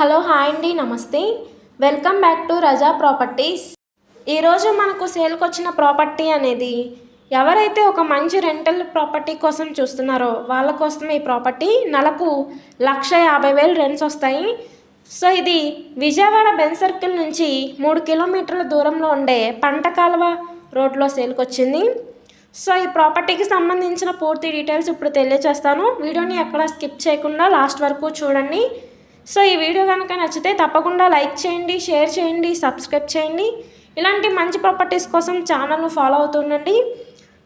Hello hi అండి నమస్తే. Welcome back to Raza properties. ఈరోజు మనకు సేల్కి వచ్చిన ప్రాపర్టీ అనేది ఎవరైతే ఒక మంచి రెంటల్ ప్రాపర్టీ కోసం చూస్తున్నారో వాళ్ళ కోసం ఈ ప్రాపర్టీ నెలకు లక్ష యాభై వేలు రెంట్స్ వస్తాయి. సో ఇది విజయవాడ బెన్ సర్కిల్ నుంచి మూడు కిలోమీటర్ల దూరంలో ఉండే పంట కాలువ రోడ్లో సేల్కి వచ్చింది. సో ఈ ప్రాపర్టీకి సంబంధించిన పూర్తి డీటెయిల్స్ ఇప్పుడు తెలియజేస్తాను వీడియోని ఎక్కడ స్కిప్ చేయకుండా లాస్ట్ వరకు చూడండి. సో ఈ వీడియో కనుక నచ్చితే తప్పకుండా లైక్ చేయండి షేర్ చేయండి సబ్స్క్రైబ్ చేయండి. ఇలాంటి మంచి ప్రాపర్టీస్ కోసం ఛానల్ను ఫాలో అవుతుండండి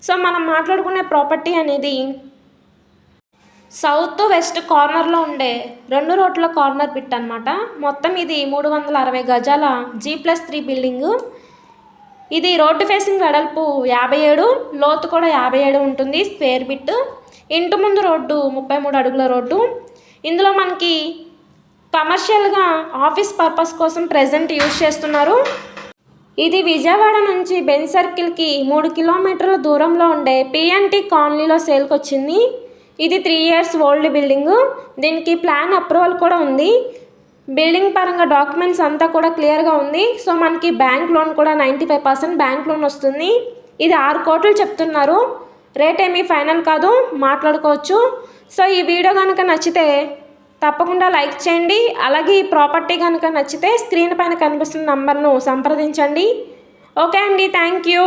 సో మనం మాట్లాడుకునే ప్రాపర్టీ అనేది సౌత్ వెస్ట్ కార్నర్లో ఉండే రెండు రోడ్ల కార్నర్ బిట్ అనమాట మొత్తం ఇది మూడు వందల అరవై గజాల జీ ప్లస్ త్రీ బిల్డింగు. ఇది రోడ్డు ఫేసింగ్ వెడల్పు యాభై ఏడు లోతు కూడా యాభై ఏడు ఉంటుంది స్క్వేర్ బిట్ ఇంటి ముందు రోడ్డు ముప్పై మూడు అడుగుల రోడ్డు. ఇందులో మనకి కమర్షియల్గా ఆఫీస్ పర్పస్ కోసం ప్రజెంట్ యూజ్ చేస్తున్నారు. ఇది విజయవాడ నుంచి బెన్ సర్కిల్కి మూడు కిలోమీటర్ల దూరంలో ఉండే పిఎన్టీ కాలనీలో సేల్కి వచ్చింది ఇది త్రీ ఇయర్స్ ఓల్డ్ బిల్డింగ్. దీనికి ప్లాన్ అప్రూవల్ కూడా ఉంది. బిల్డింగ్ పరంగా డాక్యుమెంట్స్ అంతా కూడా క్లియర్గా ఉంది. సో మనకి బ్యాంక్ లోన్ కూడా ninety five percent bank loan వస్తుంది. ఇది ఆరు కోట్లు చెప్తున్నారు. రేట్ ఏమీ ఫైనల్ కాదు. మాట్లాడుకోవచ్చు. సో ఈ వీడియో కనుక నచ్చితే తప్పకుండా లైక్ చేయండి. అలాగే ఈ ప్రాపర్టీ కనుక నచ్చితే స్క్రీన్ పైన కనిపిస్తున్న నంబర్ను సంప్రదించండి. ఓకే అండి. Thank you